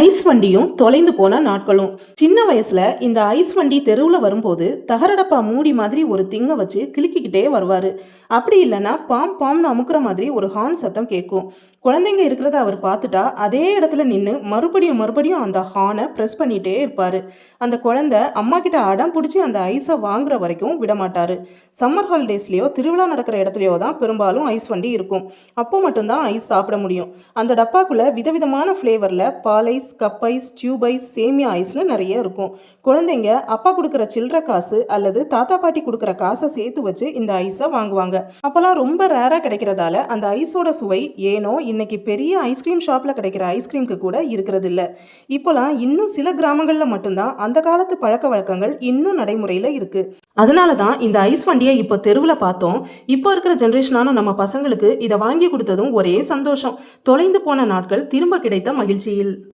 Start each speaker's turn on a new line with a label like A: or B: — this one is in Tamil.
A: ஐஸ் வண்டியும் தொலைந்து போன நாட்களும். சின்ன வயசுல இந்த ஐஸ் வண்டி தெருவில் வரும்போது தகரடப்பா மூடி மாதிரி ஒரு திங்க வச்சு கிளிக்கிக்கிட்டே வருவாரு. அப்படி இல்லைன்னா பாம் பாம்னு அமுக்குற மாதிரி ஒரு ஹார்ன் சத்தம் கேட்கும். குழந்தைங்க இருக்கிறத அவர் பார்த்துட்டா அதே இடத்துல நின்று மறுபடியும் மறுபடியும் அந்த ஹார்னை ப்ரெஸ் பண்ணிட்டே இருப்பாரு. அந்த குழந்தை அம்மா கிட்ட அடம் பிடிச்சி அந்த ஐஸை வாங்குற வரைக்கும் விட மாட்டாரு. சம்மர் ஹாலிடேஸ்லயோ திருவிழா நடக்கிற இடத்துலயோ தான் பெரும்பாலும் ஐஸ் வண்டி இருக்கும். அப்போ மட்டும்தான் ஐஸ் சாப்பிட முடியும். அந்த டப்பாக்குள்ள விதவிதமான ஃப்ளேவரில் பாலை ice cup ice tube ice சேமியா ஐஸ்னு நிறைய இருக்கும். குழந்தைங்க அப்பா கொடுக்குற சில்லற காசு அல்லது தாத்தா பாட்டி கொடுக்குற காசை சேர்த்து வச்சு இந்த ஐஸை வாங்குவாங்க. அப்போல்லாம் ரொம்ப ரேராக கிடைக்கிறதால அந்த ஐஸோட சுவை ஏனோ இன்னைக்கு பெரிய ஐஸ்கிரீம் ஷாப்பில் கிடைக்கிற ஐஸ்கிரீம்க்கு கூட இருக்கிறது இல்ல இப்போலாம் இன்னும் சில கிராமங்களில் மட்டும்தான் அந்த காலத்து பழக்க வழக்கங்கள் இன்னும் நடைமுறையில் இருக்கு. அதனால தான் இந்த ஐஸ் வண்டியை இப்போ தெருவில் பார்த்தோம். இப்போ இருக்கிற ஜென்ரேஷனான நம்ம பசங்களுக்கு இதை வாங்கி கொடுத்ததும் ஒரே சந்தோஷம். தொலைந்து போன நாட்கள் திரும்ப கிடைத்த மகிழ்ச்சியில்.